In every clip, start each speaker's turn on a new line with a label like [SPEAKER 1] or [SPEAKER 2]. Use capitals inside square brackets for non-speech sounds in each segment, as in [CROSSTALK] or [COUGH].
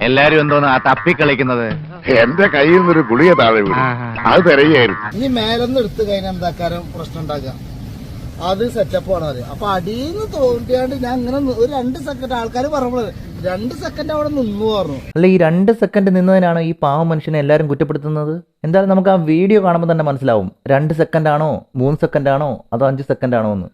[SPEAKER 1] എല്ലാരും എന്തോന്ന് ആ തപ്പിക്കളിക്കുന്നത്?
[SPEAKER 2] എന്റെ കയ്യിൽ നിന്നൊരു ഗുളിക താഴെ വീണു. അത് തിരയായിരുന്നു
[SPEAKER 3] ഇനി മേലൊന്ന് എടുത്തു കഴിഞ്ഞാൽ എന്താക്കാരം പ്രശ്നം ഉണ്ടാക്കാം അത് സെറ്റപ്പ് അവർ അപ്പൊ അടിയിൽ നിന്ന് തോണ്ടിയാണ്ട് ഞാൻ അങ്ങനെ നി- ഒരു രണ്ട് സെക്കൻഡ് ആൾക്കാർ പറഞ്ഞത് രണ്ട് സെക്കൻഡ് അവിടെ നിന്നു പറഞ്ഞു.
[SPEAKER 4] അല്ല ഈ രണ്ട് സെക്കൻഡ് നിന്നതിനാണോ ഈ പാവം മനുഷ്യനെ എല്ലാരും കുറ്റപ്പെടുത്തുന്നത്? എന്തായാലും നമുക്ക് ആ വീഡിയോ കാണുമ്പോൾ തന്നെ മനസ്സിലാവും. രണ്ട് സെക്കൻഡ് ആണോ? മൂന്ന് സെക്കൻഡ് ആണോ? അതോ അഞ്ച് സെക്കൻഡ് ആണോ എന്ന്.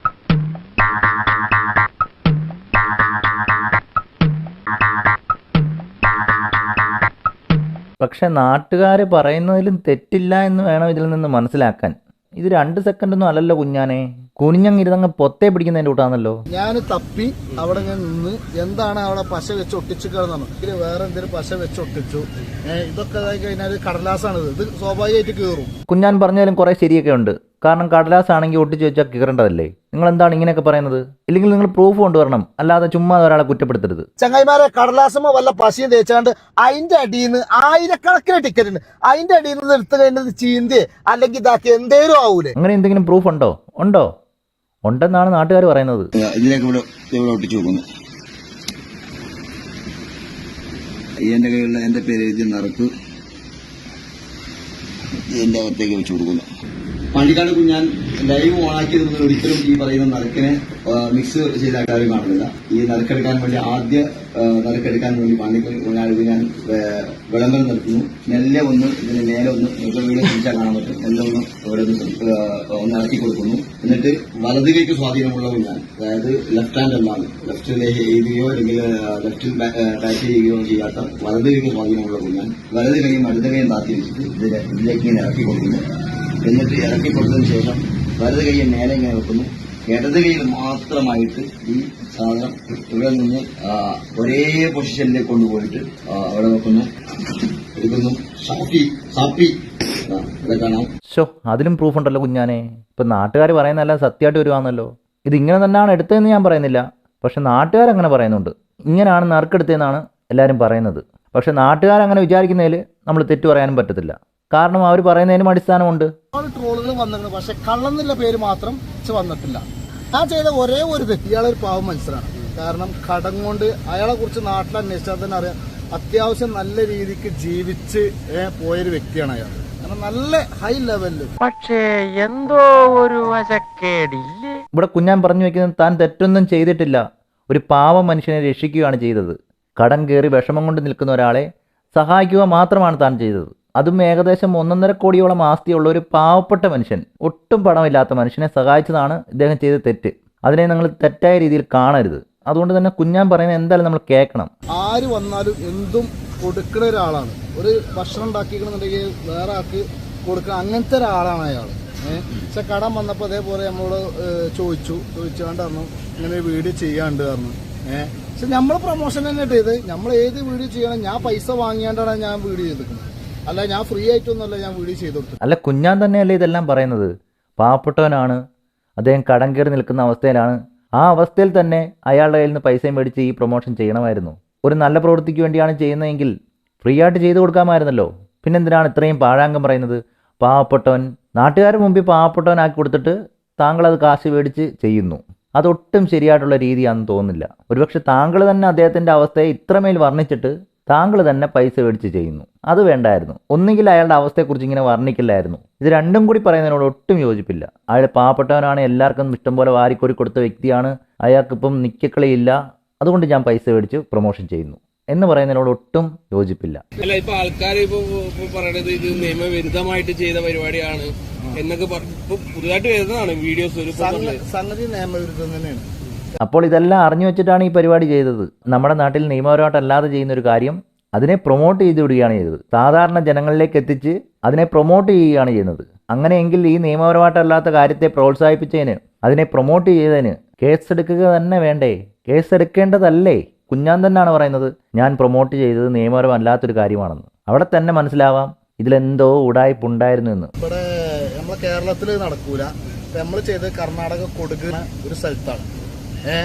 [SPEAKER 4] പക്ഷെ നാട്ടുകാർ പറയുന്നതിലും തെറ്റില്ല എന്ന് വേണം ഇതിൽ നിന്ന് മനസ്സിലാക്കാൻ. ഇത് രണ്ട് സെക്കൻഡൊന്നും അല്ലല്ലോ കുഞ്ഞാനെ. കുനിഞ്ഞങ്ങിരുന്നങ്ങ് പൊത്തേ പിടിക്കുന്നതിന്റെ കൂട്ടാണല്ലോ.
[SPEAKER 3] ഞാൻ തപ്പി അവിടെ ഞാൻ നിന്ന് എന്താണ് അവിടെ പശ വെച്ച് ഒട്ടിച്ചു കിടന്നു ഇതിൽ വേറെ എന്തെങ്കിലും പശ വെച്ച് ഒട്ടിച്ചു? ഇതൊക്കെ ആയി കഴിഞ്ഞാൽ കടലാസാണ് ഇത് ഇത് സ്വാഭാവികമായിട്ട് കീറും.
[SPEAKER 4] കുഞ്ഞാൻ പറഞ്ഞാലും കുറെ ശരിയൊക്കെ ഉണ്ട്. കാരണം കടലാസ് ആണെങ്കിൽ ഒട്ടിച്ചു വെച്ചാൽ കീറേണ്ടതല്ലേ? നിങ്ങൾ എന്താണ് ഇങ്ങനെയൊക്കെ പറയുന്നത്? ഇല്ലെങ്കിൽ നിങ്ങൾ പ്രൂഫ് കൊണ്ടുവരണം. അല്ലാതെ ചുമ്മാ ഒരാളെ കുറ്റപ്പെടുത്തരുത്.
[SPEAKER 3] ചങ്ങായിമാരെ കടലാസമോ വല്ല പശയും തേച്ചാണ്ട് അതിന്റെ അടിയിൽ നിന്ന് ആയിരക്കണക്കിന് ടിക്കറ്റ് ഉണ്ട്. അതിന്റെ അടിയിൽ നിന്ന് എടുത്തു കഴിഞ്ഞത് ചീന്തി അല്ലെങ്കിൽ ഇതാക്കി എന്തേലും ആവൂലേ?
[SPEAKER 4] അങ്ങനെ എന്തെങ്കിലും പ്രൂഫ് ഉണ്ടോ? ഉണ്ടോ? ഉണ്ടെന്നാണ് നാട്ടുകാർ പറയുന്നത്.
[SPEAKER 5] എന്റെ കയ്യിലുള്ള എന്റെ പേര് എഴുതി നിറക്ക് എന്റെ അകത്തേക്ക് വെച്ച് കൊടുക്കുന്നു. പള്ളിക്കാട് കുഞ്ഞാൻ ലൈവ് ഓണാക്കി നിങ്ങൾ ഒരിക്കലും ഈ പറയുന്ന നറുക്കിനെ മിക്സ് ചെയ്ത കാര്യം കാണുന്നില്ല. ഈ നറുക്കെടുക്കാൻ വേണ്ടി ആദ്യ നറുക്കെടുക്കാൻ വേണ്ടി പള്ളിക്കൽ കുഞ്ഞാൻ ഞാൻ വിളംബരം നിർത്തുന്നു. മെല്ലെ ഒന്ന് ഇതിന് നേരെ ഒന്ന് വീട് തിരിച്ചാൽ കാണാൻ പറ്റും. മെല്ലെ ഒന്ന് ഇവിടെ ഒന്ന് ഇറക്കി കൊടുക്കുന്നു. എന്നിട്ട് വലത് കൈക്ക് സ്വാധീനമുള്ള കുഞ്ഞാൻ അതായത് ലെഫ്റ്റ് ഹാൻഡ് എന്നാണ്. ലെഫ്റ്റിൽ എഴുതുകയോ അല്ലെങ്കിൽ ലെഫ്റ്റിൽ ടാച്ച് ചെയ്യുകയോ ചെയ്യാത്ത വലത് കൈക്ക് സ്വാധീനമുള്ള കുഞ്ഞാൻ വലത് കൈയും കൈയും താത്തി വെച്ചിട്ട് ഇതിലെ ഇതിലേക്ക് ഇങ്ങനെ ഇറക്കി കൊടുക്കുന്നു. എന്നിട്ട് ഇറക്കി കൊടുത്തതിന് ശേഷം വലത് കൈ മേലെ ഇങ്ങനെ വെക്കുന്നു. ഇടത് കൈയിൽ മാത്രമായിട്ട് ഈ സാധനം ഇവിടെ നിന്ന് ഒരേ പൊസിഷനിലേക്ക് കൊണ്ടുപോയിട്ട് അവിടെ വെക്കുന്നു. എടുക്കുന്നു. ഷാപ്പി ഷാപ്പി ഇവിടെ
[SPEAKER 4] ഷോ അതിലും പ്രൂഫ് ഉണ്ടല്ലോ കുഞ്ഞാനെ. ഇപ്പം നാട്ടുകാർ പറയുന്നതല്ല സത്യമായിട്ട് വരുവാന്നല്ലോ. ഇത് ഇങ്ങനെ തന്നെയാണ് എടുത്തതെന്ന് ഞാൻ പറയുന്നില്ല. പക്ഷെ നാട്ടുകാർ അങ്ങനെ പറയുന്നുണ്ട്. ഇങ്ങനെയാണ് നറുക്കെടുത്തതെന്നാണ് എല്ലാവരും പറയുന്നത്. പക്ഷെ നാട്ടുകാരങ്ങനെ വിചാരിക്കുന്നതിൽ നമ്മൾ തെറ്റു പറയാനും പറ്റത്തില്ല. കാരണം അവർ പറയുന്നതിനും അടിസ്ഥാനമുണ്ട്.
[SPEAKER 3] ട്രോളുകൾ വന്നിരുന്നു പക്ഷെ കള്ളെന്നുള്ള പേര് മാത്രം വന്നിട്ടില്ല. ആ ചെയ്ത ഒരേ ഒരു തെറ്റ് ഇയാളൊരു പാവം മനുഷ്യനാണ്. കാരണം കടം കൊണ്ട് അയാളെ കുറിച്ച് നാട്ടിൽ അന്വേഷിച്ചാൽ തന്നെ അറിയാം. അത്യാവശ്യം നല്ല രീതിക്ക് ജീവിച്ച് പോയൊരു വ്യക്തിയാണ് അയാൾ. കാരണം നല്ല ഹൈ ലെവലിൽ
[SPEAKER 1] പക്ഷേ എന്തോ ഒരു വശക്കേടില്ലേ?
[SPEAKER 4] ഇവിടെ കുഞ്ഞാൻ പറഞ്ഞു വെക്കുന്നത് താൻ തെറ്റൊന്നും ചെയ്തിട്ടില്ല. ഒരു പാവ മനുഷ്യനെ രക്ഷിക്കുകയാണ് ചെയ്തത്. കടം കയറി വിഷമം കൊണ്ട് നിൽക്കുന്ന ഒരാളെ സഹായിക്കുക മാത്രമാണ് താൻ ചെയ്തത്. അതും ഏകദേശം ഒന്നൊന്നര കോടിയോളം ആസ്തിയുള്ള ഒരു പാവപ്പെട്ട മനുഷ്യൻ. ഒട്ടും പണമില്ലാത്ത മനുഷ്യനെ സഹായിച്ചതാണ് ഇദ്ദേഹം ചെയ്ത തെറ്റ്. അതിനെ നിങ്ങൾ തെറ്റായ രീതിയിൽ കാണരുത്. അതുകൊണ്ട് തന്നെ കുഞ്ഞാൻ പറയുന്നത് എന്തായാലും നമ്മൾ കേൾക്കണം.
[SPEAKER 3] ആര് വന്നാലും എന്തും കൊടുക്കുന്ന ഒരാളാണ്. ഒരു ഭക്ഷണം ഉണ്ടാക്കിക്കണമെന്നുണ്ടെങ്കിൽ വേറെ ആൾക്ക് കൊടുക്കണം അങ്ങനത്തെ ഒരാളാണ് അയാൾ. പക്ഷെ കടം വന്നപ്പോൾ അതേപോലെ നമ്മളോട് ചോദിച്ചു. ചോദിച്ചുകൊണ്ട് പറഞ്ഞു ഇങ്ങനെ വീഡിയോ ചെയ്യാണ്ട് പറഞ്ഞു. ഏഹ് പക്ഷെ നമ്മൾ പ്രൊമോഷൻ തന്നെ ചെയ്ത് നമ്മൾ ഏത് വീഡിയോ ചെയ്യണം ഞാൻ പൈസ വാങ്ങിയാണ്ടാണ് ഞാൻ വീഡിയോ ചെയ്തിരിക്കുന്നത്. അല്ല ഞാൻ ഫ്രീ ആയിട്ടൊന്നുമല്ല ഞാൻ വീഡിയോ ചെയ്തു കൊടുത്തു
[SPEAKER 4] അല്ല കുഞ്ഞാൻ തന്നെയല്ലേ ഇതെല്ലാം പറയുന്നത്? പാവപ്പെട്ടവനാണ്. അദ്ദേഹം കടം കയറി നിൽക്കുന്ന അവസ്ഥയിലാണ്. ആ അവസ്ഥയിൽ തന്നെ അയാളുടെ കയ്യിൽ നിന്ന് പൈസയും മേടിച്ച് ഈ പ്രൊമോഷൻ ചെയ്യണമായിരുന്നു. ഒരു നല്ല പ്രവൃത്തിക്ക് വേണ്ടിയാണ് ചെയ്യുന്നതെങ്കിൽ ഫ്രീ ആയിട്ട് ചെയ്തു കൊടുക്കാമായിരുന്നല്ലോ. പിന്നെന്തിനാണ് ഇത്രയും പാഴാങ്കം പറയുന്നത്? പാവപ്പെട്ടവൻ നാട്ടുകാരുടെ മുമ്പിൽ പാവപ്പെട്ടവനാക്കി കൊടുത്തിട്ട് താങ്കൾ അത് കാശ് മേടിച്ച് ചെയ്യുന്നു. അതൊട്ടും ശരിയായിട്ടുള്ള രീതിയാണെന്ന് തോന്നുന്നില്ല. ഒരുപക്ഷെ താങ്കൾ തന്നെ അദ്ദേഹത്തിന്റെ അവസ്ഥയെ ഇത്രമേൽ വർണിച്ചിട്ട് താങ്കൾ തന്നെ പൈസ മേടിച്ച് ചെയ്യുന്നു. അത് വേണ്ടായിരുന്നു. ഒന്നുകിൽ അയാളുടെ അവസ്ഥയെക്കുറിച്ച് ഇങ്ങനെ വർണിക്കില്ലായിരുന്നു. ഇത് രണ്ടും കൂടി പറയുന്നതിനോട് ഒട്ടും യോജിപ്പില്ല. അയാൾ പാവപ്പെട്ടവനാണ് എല്ലാവർക്കും ഇഷ്ടംപോലെ വാരിക്കോരി കൊടുത്ത വ്യക്തിയാണ്. അയാൾക്കിപ്പം നിക്കക്കളിയില്ല. അതുകൊണ്ട് ഞാൻ പൈസ മേടിച്ച് പ്രൊമോഷൻ ചെയ്യുന്നു എന്ന് പറയുന്നതിനോട് ഒട്ടും യോജിപ്പില്ല.
[SPEAKER 6] അല്ല ഇപ്പൊ ആൾക്കാർ ഇപ്പൊ പറയണത് ഇത് നിയമവിരുദ്ധമായിട്ട് ചെയ്ത പരിപാടിയാണ് എന്നൊക്കെ പുതുതായിട്ട് വരുന്നതാണ് വീഡിയോസ് ഒരു
[SPEAKER 3] സംഗതി നിയമവിരുദ്ധം തന്നെയാണ്.
[SPEAKER 4] അപ്പോൾ ഇതെല്ലാം അറിഞ്ഞു വെച്ചിട്ടാണ് ഈ പരിപാടി ചെയ്തത്. നമ്മുടെ നാട്ടിൽ നിയമപരമായിട്ടല്ലാതെ ചെയ്യുന്ന ഒരു കാര്യം അതിനെ പ്രൊമോട്ട് ചെയ്ത് വിടുകയാണ് ചെയ്തത്. സാധാരണ ജനങ്ങളിലേക്ക് എത്തിച്ച് അതിനെ പ്രൊമോട്ട് ചെയ്യുകയാണ് ചെയ്യുന്നത്. അങ്ങനെയെങ്കിൽ ഈ നിയമപരമായിട്ടല്ലാത്ത കാര്യത്തെ പ്രോത്സാഹിപ്പിച്ചതിന് അതിനെ പ്രൊമോട്ട് ചെയ്തതിന് കേസെടുക്കുക തന്നെ വേണ്ടേ? കേസെടുക്കേണ്ടതല്ലേ കുഞ്ഞാൻ തന്നെയാണ് പറയുന്നത്. ഞാൻ പ്രൊമോട്ട് ചെയ്തത് നിയമപരമല്ലാത്തൊരു കാര്യമാണെന്ന്. അവിടെ തന്നെ മനസ്സിലാവാം ഇതിലെന്തോ ഉടായ്പുണ്ടായിരുന്നു എന്ന്.
[SPEAKER 3] ഇവിടെ നമ്മളെ കേരളത്തിൽ നടക്കൂല. നമ്മൾ ചെയ്ത് കർണാടക കൊടുക്കുന്ന ഒരു സ്ഥലത്താണ്. ഏ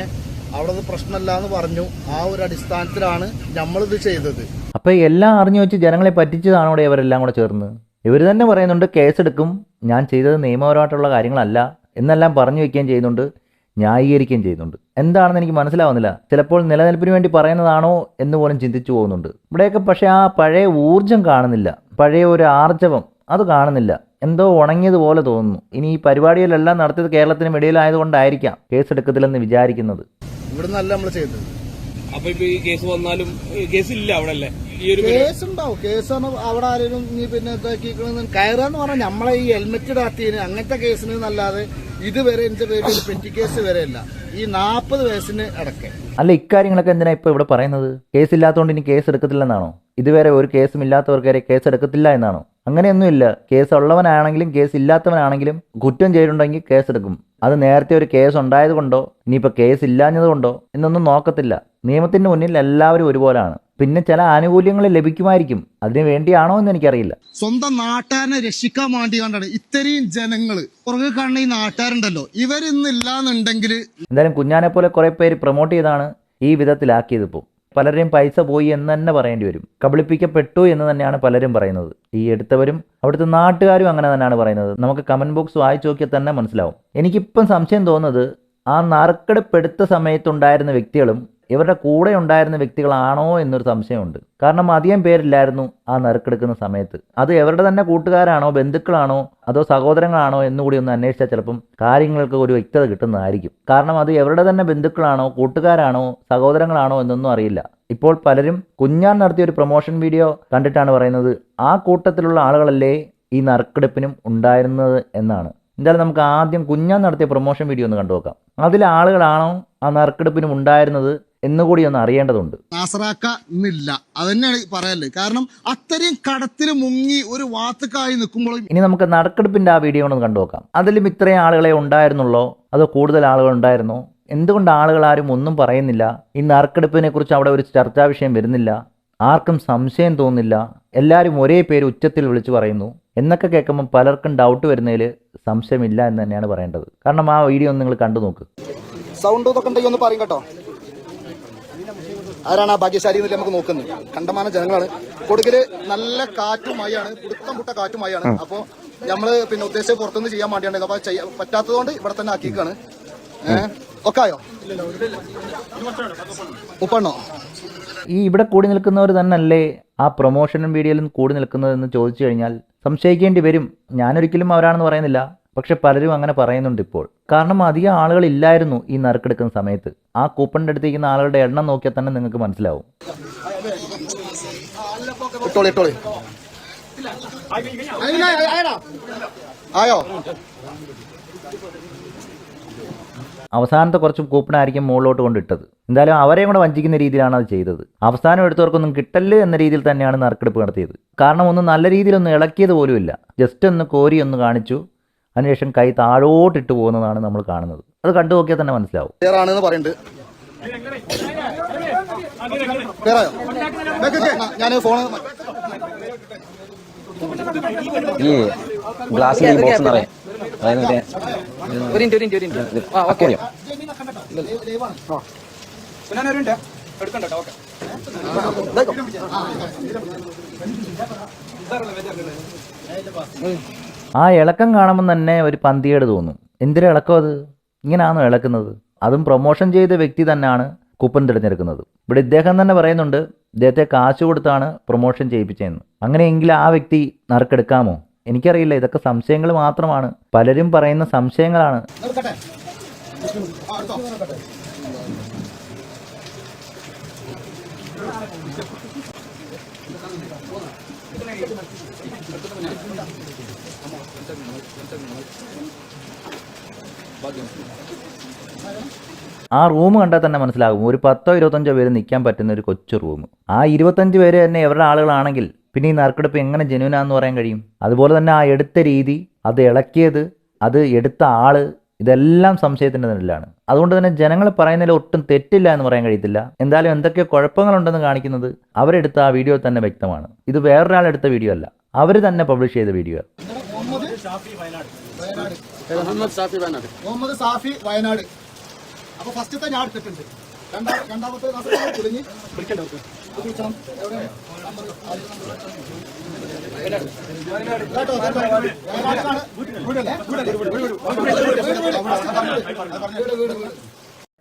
[SPEAKER 3] അവിടെ പ്രശ്നമല്ല എന്ന് പറഞ്ഞു. ആ ഒരു അടിസ്ഥാനത്തിലാണ് നമ്മളിത് ചെയ്തത്.
[SPEAKER 4] അപ്പോൾ എല്ലാം അറിഞ്ഞു വെച്ച് ജനങ്ങളെ പറ്റിച്ചതാണോടെ ഇവരെല്ലാം കൂടെ ചേർന്ന്. ഇവർ തന്നെ പറയുന്നുണ്ട് കേസെടുക്കും. ഞാൻ ചെയ്തത് നിയമപരമായിട്ടുള്ള കാര്യങ്ങളല്ല എന്നെല്ലാം പറഞ്ഞു വയ്ക്കുകയും ചെയ്യുന്നുണ്ട് ന്യായീകരിക്കുകയും ചെയ്യുന്നുണ്ട്. എന്താണെന്ന് എനിക്ക് മനസ്സിലാവുന്നില്ല. ചിലപ്പോൾ നിലനിൽപ്പിന് വേണ്ടി പറയുന്നതാണോ എന്ന് പോലും ചിന്തിച്ചു പോകുന്നുണ്ട്. ഇവിടെയൊക്കെ പക്ഷേ ആ പഴയ ഊർജം കാണുന്നില്ല. പഴയ ഒരു ആർജവം അത് കാണുന്നില്ല. എന്തോ ഉണങ്ങിയതുപോലെ തോന്നുന്നു. ഇനി ഈ പരിപാടികളെല്ലാം നടത്തിയത് കേരളത്തിന് വെളിയിലായതുകൊണ്ടായിരിക്കാം കേസെടുക്കത്തില്ലെന്ന് വിചാരിക്കുന്നത്.
[SPEAKER 3] ഇവിടുന്നല്ല നമ്മൾ ചെയ്തത്
[SPEAKER 6] അപ്പൊ ഇപ്പൊ ഈ കേസ് വന്നാലും കേസ് ഇല്ല അവിടെ അല്ലേ ഈ ഒരു
[SPEAKER 3] കേസ് ഉണ്ടാവും കേസ് അവിടെ ആരെങ്കിലും നീ പിന്നെ ഇതാക്കിക്കണെന്ന് കയറാന്ന് പറഞ്ഞാൽ നമ്മളെ ഈ ഹെൽമെറ്റ് ഇടാത്തതിന് അങ്ങനത്തെ കേസിന് എന്നല്ലാതെ ഇതുവരെ എന്റെ പേരിൽ പെറ്റി കേസ് വരെ അല്ല ഈ നാൽപ്പത് വയസ്സിന് അടക്കെ.
[SPEAKER 4] അല്ല ഇക്കാര്യങ്ങളൊക്കെ എന്തിനാ ഇപ്പൊ ഇവിടെ പറയുന്നത്? കേസ് ഇല്ലാത്തതുകൊണ്ട് ഇനി കേസ് എടുക്കത്തില്ലെന്നാണോ ഇതുവരെ ഒരു കേസും ഇല്ലാത്തവർക്കാരെ കേസ് എടുക്കത്തില്ല എന്നാണോ? അങ്ങനെയൊന്നുമില്ല. കേസ് ഉള്ളവനാണെങ്കിലും കേസ് ഇല്ലാത്തവനാണെങ്കിലും കുറ്റം ചെയ്തിട്ടുണ്ടെങ്കിൽ കേസെടുക്കും. അത് നേരത്തെ ഒരു കേസ് ഉണ്ടായത് കൊണ്ടോ ഇനിയിപ്പോൾ കേസ് ഇല്ലാഞ്ഞത് കൊണ്ടോ എന്നൊന്നും നോക്കത്തില്ല. നിയമത്തിന് മുന്നിൽ എല്ലാവരും ഒരുപോലാണ്. പിന്നെ ചില ആനുകൂല്യങ്ങൾ ലഭിക്കുമായിരിക്കും. അതിനു വേണ്ടിയാണോ എന്ന് എനിക്കറിയില്ല.
[SPEAKER 3] സ്വന്തം നാട്ടുകാരനെ രക്ഷിക്കാൻ വേണ്ടി കണ്ടാണ് ഇത്രയും ജനങ്ങൾ പുറകെ കാണുന്ന ഈ നാട്ടുകാരുണ്ടല്ലോ. ഇവരിന്നില്ലാന്നുണ്ടെങ്കിൽ
[SPEAKER 4] എന്തായാലും കുഞ്ഞാനെ പോലെ കുറേ പേര് പ്രൊമോട്ട് ചെയ്താണ് ഈ വിധത്തിലാക്കിയത് ഇപ്പോൾ പലരെയും പൈസ പോയി എന്ന് തന്നെ പറയേണ്ടി വരും. കബളിപ്പിക്കപ്പെട്ടു എന്ന് തന്നെയാണ് പലരും പറയുന്നത്. ഈ എടുത്തവരും അവിടുത്തെ നാട്ടുകാരും അങ്ങനെ തന്നെയാണ് പറയുന്നത്. നമുക്ക് കമന്റ് ബോക്സ് വായിച്ചു നോക്കിയാൽ തന്നെ മനസ്സിലാവും. എനിക്കിപ്പം സംശയം തോന്നുന്നത് ആ നറുക്കെടുപ്പെടുത്ത സമയത്തുണ്ടായിരുന്ന വ്യക്തികളും ഇവരുടെ കൂടെ ഉണ്ടായിരുന്ന വ്യക്തികളാണോ എന്നൊരു സംശയമുണ്ട്. കാരണം അധികം പേരില്ലായിരുന്നു ആ നറുക്കെടുക്കുന്ന സമയത്ത്. അത് ഇവരുടെ തന്നെ കൂട്ടുകാരാണോ ബന്ധുക്കളാണോ അതോ സഹോദരങ്ങളാണോ എന്നുകൂടി ഒന്ന് അന്വേഷിച്ചാൽ ചിലപ്പം കാര്യങ്ങൾക്ക് ഒരു വ്യക്തത കിട്ടുന്നതായിരിക്കും. കാരണം അത് ഇവരുടെ തന്നെ ബന്ധുക്കളാണോ കൂട്ടുകാരാണോ സഹോദരങ്ങളാണോ എന്നൊന്നും അറിയില്ല. ഇപ്പോൾ പലരും കുഞ്ഞാൻ നടത്തിയ ഒരു പ്രൊമോഷൻ വീഡിയോ കണ്ടിട്ടാണ് പറയുന്നത് ആ കൂട്ടത്തിലുള്ള ആളുകളല്ലേ ഈ നറുക്കെടുപ്പിനും ഉണ്ടായിരുന്നത് എന്നാണ്. എന്തായാലും നമുക്ക് ആദ്യം കുഞ്ഞാൻ നടത്തിയ പ്രൊമോഷൻ വീഡിയോ ഒന്ന് കണ്ടു നോക്കാം. അതിലെ ആളുകളാണോ ആ നറുക്കെടുപ്പിനും ഉണ്ടായിരുന്നത് എന്നുകൂടി ഒന്ന് അറിയേണ്ടതുണ്ട്.
[SPEAKER 3] നാസറാക്ക എന്നില്ല അതന്നെയാണ് പറയല്ലേ കാരണം അത്രയും കടത്തിൽ മുങ്ങി ഒരു വാത്തുക്കായി നിൽക്കുമ്പോൾ
[SPEAKER 4] ഇനി നമുക്ക് നറുക്കെടുപ്പിന്റെ ആ വീഡിയോ ഒന്ന് കണ്ടു നോക്കാം. അതിലും ഇത്രയും ആളുകളെ ഉണ്ടായിരുന്നുള്ളോ? അതോ കൂടുതൽ ആളുകൾ ഉണ്ടായിരുന്നോ? എന്തുകൊണ്ട് ആളുകൾ ആരും ഒന്നും പറയുന്നില്ല? ഈ നറുക്കെടുപ്പിനെ കുറിച്ച് അവിടെ ഒരു ചർച്ചാ വിഷയം വരുന്നില്ല. ആർക്കും സംശയം തോന്നുന്നില്ല. എല്ലാവരും ഒരേ പേര് ഉച്ചത്തിൽ വിളിച്ചു പറയുന്നു. എന്നൊക്കെ കേൾക്കുമ്പോൾ പലർക്കും ഡൗട്ട് വരുന്നതിൽ സംശയമില്ല എന്ന് തന്നെയാണ് പറയേണ്ടത്. കാരണം ആ വീഡിയോ ഒന്ന് നിങ്ങൾ കണ്ടു നോക്ക്.
[SPEAKER 3] സൗണ്ട് ഇതൊക്കെ ഉണ്ടെങ്കിൽ ഒന്ന് പറയും കേട്ടോ. ആരാണ് ആ ഭാഗ്യശാലി എന്നിട്ട് നമുക്ക് നോക്കുന്നത്? കണ്ടമാന ജനങ്ങളാണ്. കൊടുക്കൽ നല്ല കാറ്റുമായാണ് പുടുത്തം പുട്ട കാറ്റുമായാണ് അപ്പൊ നമ്മൾ പിന്നെ ഉദ്ദേശം പുറത്തുനിന്ന് ചെയ്യാൻ വേണ്ടിയാണ്. അപ്പൊ പറ്റാത്തത് പറ്റാത്തതുകൊണ്ട് ഇവിടെ തന്നെ ആക്കിക്കാണ് ഏഹ് ഒക്കെ ഒപ്പണോ
[SPEAKER 4] ഈ ഇവിടെ കൂടി നിൽക്കുന്നവർ തന്നെയല്ലേ ആ പ്രൊമോഷനും വീഡിയോയിലും കൂടി നിൽക്കുന്നതെന്ന് ചോദിച്ചു കഴിഞ്ഞാൽ സംശയിക്കേണ്ടി വരും. ഞാനൊരിക്കലും അവരാണെന്ന് പറയുന്നില്ല. പക്ഷെ പലരും അങ്ങനെ പറയുന്നുണ്ട് ഇപ്പോൾ. കാരണം അധികം ആളുകൾ ഇല്ലായിരുന്നു ഈ നറുക്കെടുക്കുന്ന സമയത്ത്. ആ കൂപ്പണിന്റെ അടുത്തേക്കുന്ന ആളുകളുടെ എണ്ണം നോക്കിയാൽ തന്നെ നിങ്ങൾക്ക് മനസ്സിലാവും.
[SPEAKER 3] ആയോ?
[SPEAKER 4] അവസാനത്തെ കുറച്ച് കൂപ്പണായിരിക്കും മുകളിലോട്ട് കൊണ്ടിട്ടത്. എന്തായാലും അവരെയും കൂടെ വഞ്ചിക്കുന്ന രീതിയിലാണ് അത് ചെയ്തത്. അവസാനം എടുത്തവർക്കൊന്നും കിട്ടൽ എന്ന രീതിയിൽ തന്നെയാണ് നറുക്കെടുപ്പ് നടത്തിയത്. കാരണം ഒന്ന് നല്ല രീതിയിലൊന്നും ഇളക്കിയത് പോലുമില്ല ജസ്റ്റ് ഒന്ന് കോരി ഒന്ന് കാണിച്ചു. അതിനുശേഷം കൈ താഴോട്ടിട്ട് പോകുന്നതാണ് നമ്മൾ കാണുന്നത്. അത് കണ്ടു നോക്കിയാൽ തന്നെ മനസ്സിലാവും.
[SPEAKER 3] ഞാൻ ഫോൺ
[SPEAKER 7] ഈ ഗ്ലാസ്സിൽ ഈ ബോക്സ് നിറയെ. അതായത് മറ്റേ
[SPEAKER 8] ഒരു മിനിറ്റ് ഒരു മിനിറ്റ് ഒരു മിനിറ്റ്. ആ ഓക്കെ.
[SPEAKER 4] ആ. ഇളക്കം കാണുമ്പോൾ തന്നെ ഒരു പന്തിയേട് തോന്നും. എന്തിനാ ഇളക്കം അത്? ഇങ്ങനെയാണോ ഇളക്കുന്നത്? അതും പ്രൊമോഷൻ ചെയ്ത വ്യക്തി തന്നെയാണ് കൂപ്പൻ തിരഞ്ഞെടുക്കുന്നത്. ഇവിടെ ഇദ്ദേഹം തന്നെ പറയുന്നുണ്ട് ഇദ്ദേഹത്തെ കാശ് കൊടുത്താണ് പ്രൊമോഷൻ ചെയ്യിപ്പിച്ചതെന്ന്. അങ്ങനെയെങ്കിൽ ആ വ്യക്തി നറുക്കെടുക്കാമോ? എനിക്കറിയില്ല. ഇതൊക്കെ സംശയങ്ങൾ മാത്രമാണ്. പലരും പറയുന്ന സംശയങ്ങളാണ്. ആ റൂം കണ്ടാൽ തന്നെ മനസ്സിലാകും. ഒരു പത്തോ ഇരുപത്തഞ്ചോ പേര് നിൽക്കാൻ പറ്റുന്ന ഒരു കൊച്ചു റൂം. ആ ഇരുപത്തഞ്ച് പേര് തന്നെ ഇവരുടെ ആളുകളാണെങ്കിൽ പിന്നെ ഈ നറുക്കെടുപ്പ് എങ്ങനെ ജനുവിനാന്ന് പറയാൻ കഴിയും? അതുപോലെ തന്നെ ആ എടുത്ത രീതി അത് ഇളക്കിയത് അത് എടുത്ത ആൾ ഇതെല്ലാം സംശയത്തിന്റെ നിലയിലാണ് അതുകൊണ്ട് തന്നെ ജനങ്ങൾ പറയുന്നതിൽ ഒട്ടും തെറ്റില്ല എന്ന് പറയാൻ കഴിയത്തില്ല. എന്തായാലും എന്തൊക്കെ കുഴപ്പങ്ങളുണ്ടെന്ന് കാണിക്കുന്നത് അവരെടുത്ത ആ വീഡിയോ തന്നെ വ്യക്തമാണ്. ഇത് വേറൊരാൾ എടുത്ത വീഡിയോ അല്ല. അവർ തന്നെ പബ്ലിഷ് ചെയ്ത വീഡിയോ
[SPEAKER 3] മുഹമ്മദ് സാഫി വയനാട്. അപ്പൊ ഫസ്റ്റത്തെ ഞാൻ എടുത്തിട്ടുണ്ട്. രണ്ടാ രണ്ടാമത്തെ തുടങ്ങി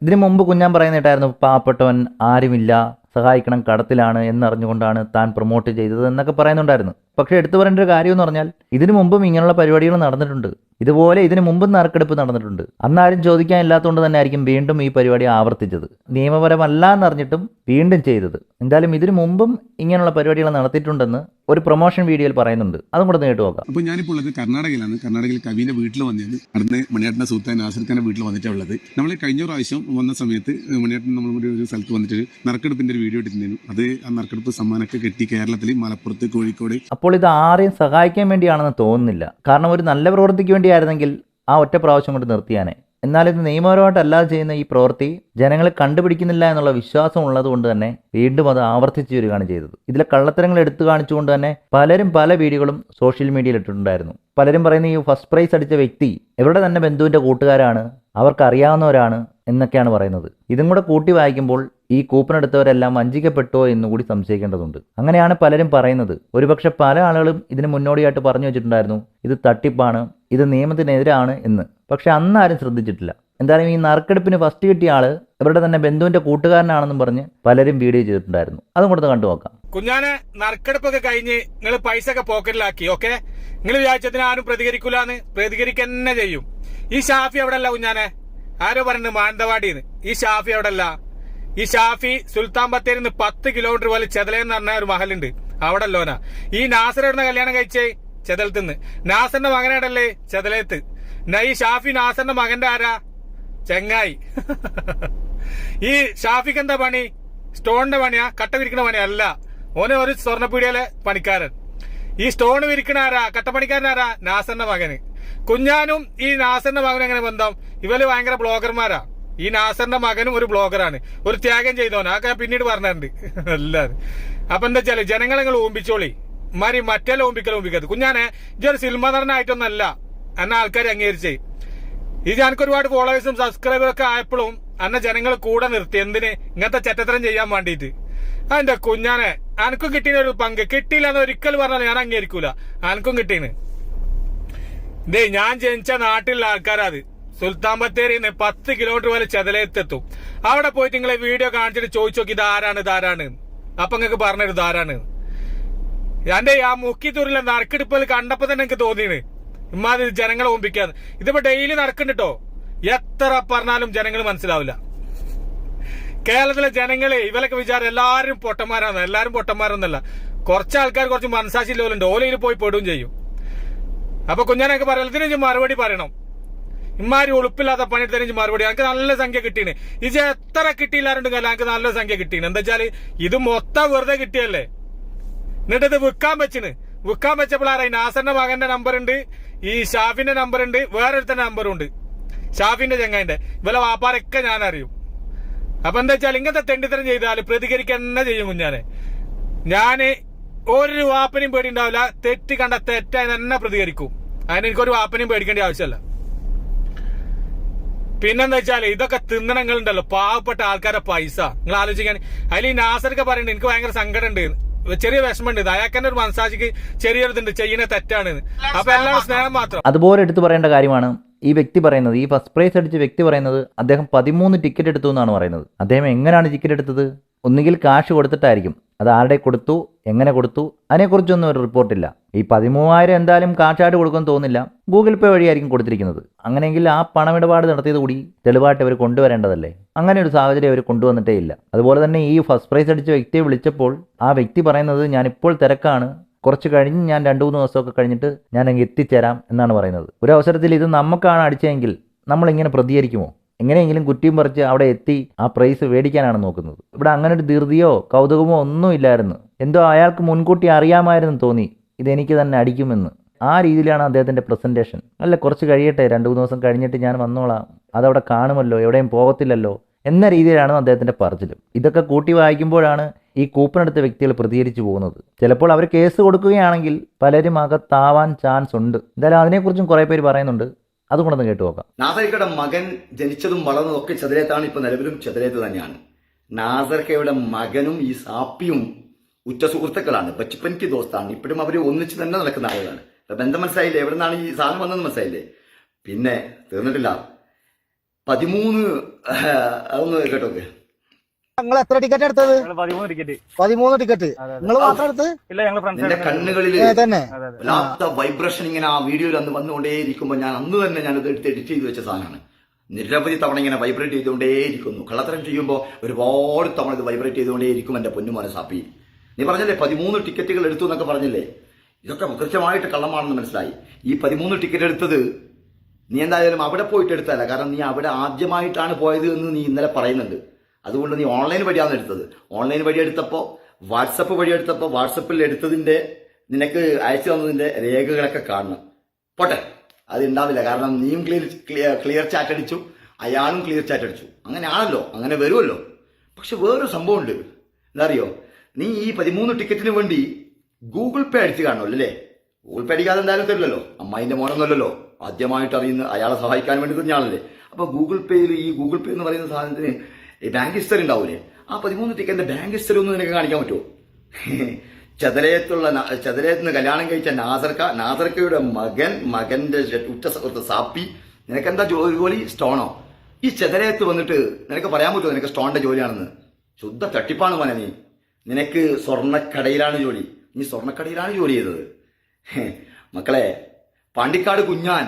[SPEAKER 4] ഇതിനു മുമ്പ് കുഞ്ഞാൻ പറയുന്നിട്ടായിരുന്നു പാവപ്പെട്ടവൻ ആരുമില്ല സഹായിക്കണം കടത്തിലാണ് എന്നറിഞ്ഞുകൊണ്ടാണ് താൻ പ്രൊമോട്ട് ചെയ്തത് എന്നൊക്കെ പറയുന്നുണ്ടായിരുന്നു. പക്ഷേ എടുത്തു പറയേണ്ട ഒരു കാര്യം എന്ന് പറഞ്ഞാൽ ഇതിനു മുമ്പും ഇങ്ങനെയുള്ള പരിപാടികൾ നടന്നിട്ടുണ്ട്. ഇതുപോലെ ഇതിനു മുമ്പും നറുക്കെടുപ്പ് നടന്നിട്ടുണ്ട്. അന്നാരും ചോദിക്കാൻ ഇല്ലാത്തതുകൊണ്ട് തന്നെ ആയിരിക്കും വീണ്ടും ഈ പരിപാടി ആവർത്തിച്ചത്. നിയമപരമല്ല എന്നറിഞ്ഞിട്ടും വീണ്ടും ചെയ്തത്. എന്തായാലും ഇതിനു മുമ്പും ഇങ്ങനെയുള്ള പരിപാടികൾ നടത്തിയിട്ടുണ്ടെന്ന് ഒരു പ്രൊമോഷൻ വീഡിയോയിൽ പറയുന്നുണ്ട്. അതും കൂടെ നേരിട്ട് നോക്കാം.
[SPEAKER 9] അപ്പോൾ ഞാനിപ്പോൾ ഉള്ളത് കർണാടകയിലാണ്. കർണാടകയിൽ കവിന്റെ വീട്ടിൽ വന്നത് അവിടുന്ന് മണിയേട്ടന്റെ സുഹൃത്തായ നാസർക്കാന്റെ വീട്ടിൽ വന്നിട്ടാണ് ഉള്ളത്. നമ്മൾ കഴിഞ്ഞ പ്രാവശ്യം വന്ന സമയത്ത് മണിയേട്ടൻ നമ്മൾ ഒരു സ്ഥലത്ത് വന്നിട്ട് ഒരു നറുക്കെടുപ്പിന്റെ ഒരു വീഡിയോ ഇട്ടിട്ടുണ്ടായിരുന്നു അത് ആ നറുക്കെടുപ്പ് സമ്മാനമൊക്കെ കിട്ടി കേരളത്തിൽ മലപ്പുറത്ത് കോഴിക്കോട്.
[SPEAKER 4] അപ്പോൾ ഇത് ആരെയും സഹായിക്കാൻ വേണ്ടിയാണെന്ന് തോന്നുന്നില്ല. കാരണം ഒരു നല്ല പ്രവൃത്തിക്ക് വേണ്ടിയായിരുന്നെങ്കിൽ ആ ഒറ്റ പ്രാവശ്യം കൊണ്ട് നിർത്തിയാനെ. എന്നാൽ ഇത് നിയമപരമായിട്ടല്ലാതെ ചെയ്യുന്ന ഈ പ്രവൃത്തി ജനങ്ങൾ കണ്ടുപിടിക്കുന്നില്ല എന്നുള്ള വിശ്വാസം ഉള്ളതുകൊണ്ട് തന്നെ വീണ്ടും അത് ആവർത്തിച്ചു വരികയാണ് ചെയ്തത്. ഇതിലെ കള്ളത്തരങ്ങൾ എടുത്തു കാണിച്ചുകൊണ്ട് തന്നെ പലരും പല വീഡിയോകളും സോഷ്യൽ മീഡിയയിൽ ഇട്ടിട്ടുണ്ടായിരുന്നു. പലരും പറയുന്ന ഈ ഫസ്റ്റ് പ്രൈസ് അടിച്ച വ്യക്തി ഇവരുടെ തന്നെ ബന്ധുവിന്റെ കൂട്ടുകാരാണ് അവർക്ക് അറിയാവുന്നവരാണ് എന്നൊക്കെയാണ് പറയുന്നത്. ഇതും കൂടെ കൂട്ടി വായിക്കുമ്പോൾ ഈ കൂപ്പൺ എടുത്തവരെല്ലാം വഞ്ചിക്കപ്പെട്ടോ എന്നുകൂടി സംശയിക്കേണ്ടതുണ്ട്. അങ്ങനെയാണ് പലരും പറയുന്നത്. ഒരുപക്ഷെ പല ആളുകളും ഇതിന് മുന്നോടിയായിട്ട് പറഞ്ഞു വെച്ചിട്ടുണ്ടായിരുന്നു. ഇത് തട്ടിപ്പാണ് ഇത് നിയമത്തിനെതിരാണ് എന്ന്. പക്ഷെ അന്ന് ആരും ശ്രദ്ധിച്ചിട്ടില്ല. എന്തായാലും ഈ നറുക്കെടുപ്പിന് ഫസ്റ്റ് കിട്ടിയ ആൾ ഇവരുടെ തന്നെ ബന്ധുവിന്റെ കൂട്ടുകാരനാണെന്നും പറഞ്ഞ് പലരും വീഡിയോ ചെയ്തിട്ടുണ്ടായിരുന്നു. അതും കൂടെ കണ്ടു നോക്കാം.
[SPEAKER 6] കുഞ്ഞാനെ നറുക്കെടുപ്പൊക്കെ കഴിഞ്ഞ് നിങ്ങൾ പൈസ ഒക്കെ പോക്കറ്റിലാക്കി ഓക്കെ? നിങ്ങൾ വിചാരിച്ചതിന് ആരും പ്രതികരിക്കൂലെന്ന്? പ്രതികരിക്കന്നെ ചെയ്യും. ഈ ഷാഫി അവിടെ അല്ല കുഞ്ഞാനെ? ആരോ പറഞ്ഞു മാനന്തവാടിന്ന്. ഈ ഷാഫി അവിടെ അല്ല ഈ ഷാഫി സുൽത്താൻ ബത്തേരിന്ന് പത്ത് കിലോമീറ്റർ പോലെ ചെതലെന്ന് പറഞ്ഞ ഒരു മഹലുണ്ട്. അവിടെ അല്ലോന ഈ നാസർ കല്യാണം കഴിച്ചേ? ചെതലത്തുനിന്ന് നാസറിന്റെ മകനാടല്ലേ ചെതലത്ത് ഈ ഷാഫി നാസറിന്റെ മകന്റെ ആരാ? ചെങ്ങായി. [LAUGHS] ഈ ഷാഫിക്ക് എന്താ പണി? സ്റ്റോണിന്റെ പണിയാ? കട്ട വിരിക്കണ പണിയാ? അല്ല. ഓനെ ഒരു സ്വർണപ്പീടിയയിലെ പണിക്കാരൻ. ഈ സ്റ്റോൺ വിരിക്കണ ആരാ? കട്ടപ്പണിക്കാരൻ ആരാ? നാസറിന്റെ മകന്. കുഞ്ഞാനും ഈ നാസറിന്റെ മകനും എങ്ങനെ ബന്ധം? ഇവർ ഭയങ്കര ബ്ലോഗർമാരാ. ഈ നാസറിന്റെ മകനും ഒരു ബ്ലോഗറാണ്. ഒരു ത്യാഗം ചെയ്തോനാ അതൊക്കെ പിന്നീട് പറഞ്ഞിട്ടുണ്ട് എല്ലാരും [LAUGHS] അപ്പൊ എന്താ വെച്ചാൽ ജനങ്ങളെ നിങ്ങൾ ഊമ്പിച്ചോളി. മാറി മറ്റേ ഓമ്പിക്കൽ ഓമ്പിക്കത് കുഞ്ഞാനെ ഇതൊരു സിനിമ നടനായിട്ടൊന്നല്ല. എന്ന ആൾക്കാർ അംഗീകരിച്ചേ. ഇത് എനിക്ക് ഒരുപാട് ഫോളോവേഴ്സും സബ്സ്ക്രൈബറും ഒക്കെ ആയപ്പോഴും അന്ന ജനങ്ങൾ കൂടെ നിർത്തി. എന്തിന്? ഇങ്ങനത്തെ ചെറ്റത്തരം ചെയ്യാൻ വേണ്ടിയിട്ട് അതിന്റെ കുഞ്ഞാനെ അനക്കും കിട്ടിയ ഒരു പങ്ക്. കിട്ടിയില്ല എന്ന് ഒരിക്കൽ പറഞ്ഞാൽ ഞാൻ അംഗീകരിക്കൂല. അനക്കും കിട്ടീന്. ദേ ഞാൻ ജനിച്ച നാട്ടിലുള്ള ആൾക്കാരത് സുൽത്താൻ ബത്തേരി പത്ത് കിലോമീറ്റർ വരെ ചെതലയത്തെത്തും അവിടെ പോയിട്ട് നിങ്ങളെ വീഡിയോ കാണിച്ചിട്ട് ചോദിച്ചു നോക്കി ഇതാരാണ് ഇതാരാണ്. അപ്പൊ നിങ്ങൾക്ക് പറഞ്ഞത് ഇതാരാണ്. എന്റെ ആ മുക്കിത്തൂരിലെ നറുക്കെടുപ്പിൽ കണ്ടപ്പോ തന്നെ എനിക്ക് തോന്നിയത് ഇമ്മാതിരി ജനങ്ങളെ ഒമ്പിക്കാന്ന് ഇതിപ്പോ ഡെയിലി നടക്കുന്നുട്ടോ എത്ര പറഞ്ഞാലും ജനങ്ങൾ മനസ്സിലാവില്ല. കേരളത്തിലെ ജനങ്ങളെ ഇവരൊക്കെ വിചാരം എല്ലാരും പൊട്ടന്മാരാണ് എല്ലാരും പൊട്ടന്മാരൊന്നല്ല. കുറച്ച് ആൾക്കാർ കുറച്ച് മനസ്സാശി ലോലുണ്ട് ഓലയിൽ പോയി പെടുകയും ചെയ്യും. അപ്പൊ കുഞ്ഞാനൊക്കെ പറയാം ഇതിന് മറുപടി പറയണം. ഇമാരി ഉളുപ്പില്ലാത്ത പണിയെടുത്തതിന് മറുപടി. എനിക്ക് നല്ല സംഖ്യ കിട്ടീന്. ഇത് എത്ര കിട്ടിയില്ലാരുണ്ടെങ്കിൽ എനിക്ക് നല്ല സംഖ്യ കിട്ടീന്. എന്താ വെച്ചാൽ ഇത് മൊത്തം വെറുതെ കിട്ടിയല്ലേ? എന്നിട്ട് ഇത് വിൽക്കാൻ വെച്ചിന്. വിൽക്കാൻ വെച്ചപ്പോഴാണ് നാസറിന്റെ മകന്റെ നമ്പർ ഉണ്ട്. ഈ ഷാഫിന്റെ നമ്പർ ഉണ്ട്. വേറൊരുത്തന്റെ നമ്പറും ഉണ്ട്. ഷാഫിന്റെ ചെങ്ങായിന്റെ. ഇവലെ വാപ്പാരൊക്കെ ഞാൻ അറിയും അപ്പൊ എന്താ വെച്ചാൽ ഇങ്ങനത്തെ തെണ്ടിത്തരം ചെയ്താൽ പ്രതികരിക്കാൻ തന്നെ ചെയ്യും കുഞ്ഞാനെ. ഞാൻ ഒരു വാപ്പനെയും പേടി ഉണ്ടാവില്ല തെറ്റ് കണ്ട തെറ്റായി തന്നെ പ്രതികരിക്കും. അതിന് എനിക്കൊരു വാപ്പനെയും പേടിക്കേണ്ട ആവശ്യമല്ല. പിന്നെന്താ വെച്ചാൽ ഇതൊക്കെ തിന്നണങ്ങളുണ്ടല്ലോ. പാവപ്പെട്ട ആൾക്കാരുടെ പൈസ. നിങ്ങൾ ആലോചിക്കാൻ. അതിൽ ഈ നാസർക്ക് പറയുന്നുണ്ട് എനിക്ക് ഭയങ്കര സങ്കടം ഉണ്ട്. ചെറിയ വിഷമമുണ്ട്. ഇത് ഒരു മനസാജിക്ക് ചെറിയൊരിതുണ്ട്. ചെയ്യുന്ന തെറ്റാണ്. അപ്പൊ എല്ലാവരും സ്നേഹം മാത്രം.
[SPEAKER 4] അതുപോലെ എടുത്തു പറയേണ്ട കാര്യമാണ് ഈ വ്യക്തി പറയുന്നത്. ഈ ഫസ്റ്റ് പ്രൈസ് അടിച്ച വ്യക്തി പറയുന്നത് അദ്ദേഹം പതിമൂന്ന് ടിക്കറ്റ് എടുത്തു എന്നാണ് പറയുന്നത്. അദ്ദേഹം എങ്ങനെയാണ് ടിക്കറ്റ് എടുത്തത്? ഒന്നുകിൽ കാശ് കൊടുത്തിട്ടായിരിക്കും. അത് ആരുടെ കൊടുത്തു? എങ്ങനെ കൊടുത്തു? അതിനെക്കുറിച്ചൊന്നും ഒരു റിപ്പോർട്ടില്ല. ഈ പതിമൂവായിരം എന്തായാലും കാശായിട്ട് കൊടുക്കുമെന്ന് തോന്നില്ല ഗൂഗിൾ പേ വഴിയായിരിക്കും കൊടുത്തിരിക്കുന്നത്. അങ്ങനെയെങ്കിൽ ആ പണമിടപാട് നടത്തിയത് കൂടി തെളിവായിട്ട് അവർ കൊണ്ടുവരേണ്ടതല്ലേ? അങ്ങനെ ഒരു സാഹചര്യം അവർ കൊണ്ടുവന്നിട്ടേ ഇല്ല. അതുപോലെ തന്നെ ഈ ഫസ്റ്റ് പ്രൈസ് അടിച്ച വ്യക്തിയെ വിളിച്ചപ്പോൾ ആ വ്യക്തി പറയുന്നത് ഞാൻ ഇപ്പോൾ തിരക്കാണ്. കുറച്ച് കഴിഞ്ഞ് ഞാൻ രണ്ട് മൂന്ന് ദിവസമൊക്കെ കഴിഞ്ഞിട്ട് ഞാൻ അങ്ങ് എത്തിച്ചേരാം എന്നാണ് പറയുന്നത്. ഒരു അവസരത്തിൽ ഇത് നമുക്കാണ് അടിച്ചതെങ്കിൽ നമ്മളിങ്ങനെ പ്രതികരിക്കുമോ? എങ്ങനെയെങ്കിലും കുറ്റിയും പറിച്ച് അവിടെ എത്തി ആ പ്രൈസ് മേടിക്കാനാണ് നോക്കുന്നത്. ഇവിടെ അങ്ങനെ ഒരു ധൃതിയോ കൗതുകമോ ഒന്നും ഇല്ലായിരുന്നു. എന്തോ അയാൾക്ക് മുൻകൂട്ടി അറിയാമായിരുന്നു തോന്നി. ഇതെനിക്ക് തന്നെ അടിക്കുമെന്ന്. ആ രീതിയിലാണ് അദ്ദേഹത്തിന്റെ പ്രസന്റേഷൻ അല്ല കുറച്ച് കഴിയട്ടെ. രണ്ട് മൂന്ന് ദിവസം കഴിഞ്ഞിട്ട് ഞാൻ വന്നോളാം. അതവിടെ കാണുമല്ലോ. എവിടെയും പോകത്തില്ലല്ലോ. എന്ന രീതിയിലാണ് അദ്ദേഹത്തിന്റെ പറച്ചിലും. ഇതൊക്കെ കൂട്ടി വായിക്കുമ്പോഴാണ് ഈ കൂപ്പൺ എടുത്ത വ്യക്തികൾ പ്രതികരിച്ചു പോകുന്നത്. ചിലപ്പോൾ അവർ കേസ് കൊടുക്കുകയാണെങ്കിൽ പലരും അകത്താവാൻ ചാൻസ് ഉണ്ട്. എന്തായാലും അതിനെക്കുറിച്ചും കുറേ പേര് പറയുന്നുണ്ട്. അതുകൊണ്ടൊന്ന് കേട്ടു നോക്കാം.
[SPEAKER 5] നാസർക്കയുടെ മകൻ ജനിച്ചതും വളർന്നതും ഒക്കെ ചെതിരേത്താണ് ഇപ്പൊ നിലവിലും ചെതിരേത്ത് തന്നെയാണ്. നാസർക്കയുടെ മകനും ഈ സാപ്പിയും ഉച്ച സുഹൃത്തുക്കളാണ്. ബച്ചുപ്പൻക്ക് ദോസ്താണ്. ഇപ്പോഴും അവർ ഒന്നിച്ച് തന്നെ നടക്കുന്ന ആളുകളാണ്. ബന്ധം മനസ്സിലായില്ലേ? എവിടെ നിന്നാണ് ഈ സാധനം വന്നതെന്ന് മനസ്സിലായില്ലേ? പിന്നെ തീർന്നിട്ടില്ല. പതിമൂന്ന് അതൊന്ന് കേട്ടോക്കെ.
[SPEAKER 3] നിങ്ങൾ എത്ര ടിക്കറ്റ് എടുത്തത്?
[SPEAKER 6] പതിമൂന്ന് ടിക്കറ്റ്
[SPEAKER 3] പതിമൂന്ന് ടിക്കറ്റ് നിങ്ങൾ മാത്രം എടുത്ത്
[SPEAKER 6] ഇല്ല ഞങ്ങൾ
[SPEAKER 5] നിന്റെ കണ്ണുകളിൽ
[SPEAKER 3] തന്നെ
[SPEAKER 5] വല്ലാത്ത വൈബ്രേഷൻ ഇങ്ങനെ ആ വീഡിയോയിൽ അന്ന് വന്നുകൊണ്ടേയിരിക്കുമ്പോൾ ഞാൻ അന്ന് തന്നെ ഞാനത് എടുത്ത് എഡിറ്റ് ചെയ്ത് വെച്ച സാധനമാണ്. നിരവധി തവണ ഇങ്ങനെ വൈബ്രേറ്റ് ചെയ്തുകൊണ്ടേയിരിക്കുന്നു. കള്ളത്തരം ചെയ്യുമ്പോൾ ഒരുപാട് തവണ ഇത് വൈബ്രേറ്റ് ചെയ്തുകൊണ്ടേയിരിക്കും എന്റെ പൊന്നുമോനെ സാപ്പി. നീ പറഞ്ഞില്ലേ പതിമൂന്ന് ടിക്കറ്റുകൾ എടുത്തു എന്നൊക്കെ പറഞ്ഞില്ലേ? ഇതൊക്കെ കൃത്യമായിട്ട് കള്ളമാണെന്ന് മനസ്സിലായി. ഈ പതിമൂന്ന് ടിക്കറ്റ് എടുത്തത് നീ എന്തായാലും അവിടെ പോയിട്ട് എടുത്തല്ല കാരണം നീ അവിടെ ആദ്യമായിട്ടാണ് പോയത് എന്ന് നീ ഇന്നലെ പറയുന്നുണ്ട്. അതുകൊണ്ട് നീ ഓൺലൈൻ വഴിയാണ് എടുത്തത്. ഓൺലൈൻ വഴി എടുത്തപ്പോൾ വാട്സപ്പ് വഴി എടുത്തപ്പോൾ വാട്സപ്പിൽ എടുത്തതിന്റെ നിനക്ക് അയച്ചു തന്നതിന്റെ രേഖകളൊക്കെ കാണണം. പോട്ടെ. അത് ഉണ്ടാവില്ല കാരണം നീയും ക്ലിയർ ക്ലിയർ ചാറ്റ് അടിച്ചു അയാളും ക്ലിയർ ചാറ്റ് അടിച്ചു. അങ്ങനെ ആണല്ലോ. അങ്ങനെ വരുമല്ലോ പക്ഷെ വേറൊരു സംഭവമുണ്ട്. എന്താ അറിയോ നീ ഈ പതിമൂന്ന് ടിക്കറ്റിന് വേണ്ടി ഗൂഗിൾ പേ അടിച്ച് കാണുമല്ലോ അല്ലേ? ഗൂഗിൾ പേ അടിക്കാതെ എന്തായാലും തരില്ലല്ലോ. അമ്മായിന്റെ മോനൊന്നുമല്ലല്ലോ. ആദ്യമായിട്ട് അറിയുന്ന അയാളെ സഹായിക്കാൻ വേണ്ടി തന്നെയാണല്ലേ അപ്പൊ ഗൂഗിൾ പേയിൽ ഈ ഗൂഗിൾ പേ എന്ന് പറയുന്ന സാധനത്തിന് ഈ ബാങ്ക് ഉണ്ടാവൂലേ ആ പതിമൂന്ന് ടിക്കറ്റിന്റെ ബാങ്ക് ഒന്ന് നിനക്ക് കാണിക്കാൻ പറ്റുമോ? ചതലയത്തുള്ള ചതലയത്ത് നിന്ന് കല്യാണം കഴിച്ച നാസർക്ക നാസർക്കയുടെ മകൻ മകന്റെ ഉറ്റ സുഹൃത്ത് സാപ്പി നിനക്കെന്താ ജോലി? സ്റ്റോണോ? ഈ ചതലയത്ത് വന്നിട്ട് നിനക്ക് പറയാൻ പറ്റുമോ നിനക്ക് സ്റ്റോണിന്റെ ജോലിയാണെന്ന്? ശുദ്ധ തട്ടിപ്പാണ് മോനെ നീ. നിനക്ക് സ്വർണക്കടയിലാണ് ജോലി. നീ സ്വർണക്കടയിലാണ് ജോലി ചെയ്തത്. മക്കളെ പാണ്ടിക്കാട് കുഞ്ഞാൻ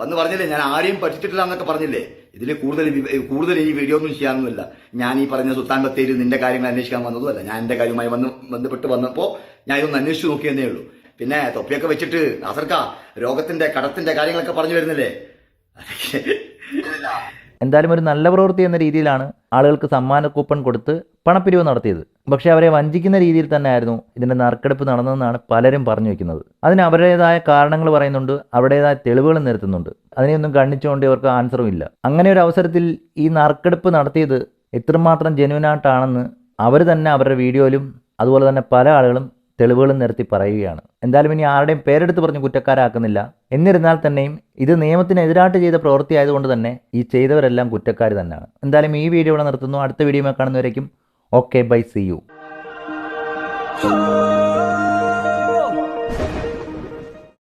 [SPEAKER 5] വന്ന് പറഞ്ഞില്ലേ? ഞാൻ ആരെയും പറ്റിച്ചിട്ടില്ല എന്നൊക്കെ പറഞ്ഞില്ലേ? ഇതിൽ കൂടുതൽ കൂടുതൽ ഈ വീഡിയോ ഒന്നും ചെയ്യാനൊന്നുമില്ല. ഞാൻ ഈ പറഞ്ഞ സുൽത്താൻ ബത്തേരി നിന്റെ കാര്യങ്ങൾ അന്വേഷിക്കാൻ വന്നതുമല്ല. ഞാൻ എന്റെ കാര്യവുമായി വന്ന് ബന്ധപ്പെട്ട് വന്നപ്പോൾ ഞാൻ ഇതൊന്ന് അന്വേഷിച്ചു നോക്കിയെന്നേ ഉള്ളൂ. പിന്നെ തൊപ്പിയൊക്കെ വെച്ചിട്ട് നാസർക്ക രോഗത്തിന്റെ കടത്തിന്റെ കാര്യങ്ങളൊക്കെ പറഞ്ഞു വരുന്നില്ലേ?
[SPEAKER 4] എന്തായാലും ഒരു നല്ല പ്രവൃത്തി എന്ന രീതിയിലാണ് ആളുകൾക്ക് സമ്മാന കൂപ്പൺ കൊടുത്ത് പണപ്പിരിവ് നടത്തിയത്. പക്ഷെ അവരെ വഞ്ചിക്കുന്ന രീതിയിൽ തന്നെയായിരുന്നു ഇതിന്റെ നറുക്കെടുപ്പ് നടന്നതെന്നാണ് പലരും പറഞ്ഞു വെക്കുന്നത്. അതിന് അവരുടേതായ കാരണങ്ങൾ പറയുന്നുണ്ട് അവരുടേതായ തെളിവുകൾ നിരത്തുന്നുണ്ട്. അതിനെയൊന്നും കണ്ണിച്ചുകൊണ്ട് ഇവർക്ക് ആൻസറും ഇല്ല. അങ്ങനെ ഒരു അവസരത്തിൽ ഈ നറുക്കെടുപ്പ് നടത്തിയത് എത്രമാത്രം ജെനുവിനായിട്ടാണെന്ന് അവർ തന്നെ അവരുടെ വീഡിയോയിലും അതുപോലെ തന്നെ പല ആളുകളും തെളിവുകളും നിരത്തി പറയുകയാണ്. എന്തായാലും ഇനി ആരുടെയും പേരെടുത്ത് പറഞ്ഞ് കുറ്റക്കാരാക്കുന്നില്ല. എന്നിരുന്നാൽ തന്നെയും ഇത് നിയമത്തിനെതിരായിട്ട് ചെയ്ത പ്രവൃത്തി ആയതുകൊണ്ട് തന്നെ ഈ ചെയ്തവരെല്ലാം കുറ്റക്കാർ തന്നെയാണ്. എന്തായാലും ഈ വീഡിയോ ഇവിടെ നിർത്തുന്നു. അടുത്ത വീഡിയോ കാണുന്നവരേക്കും ഓക്കെ ബൈ സി യു.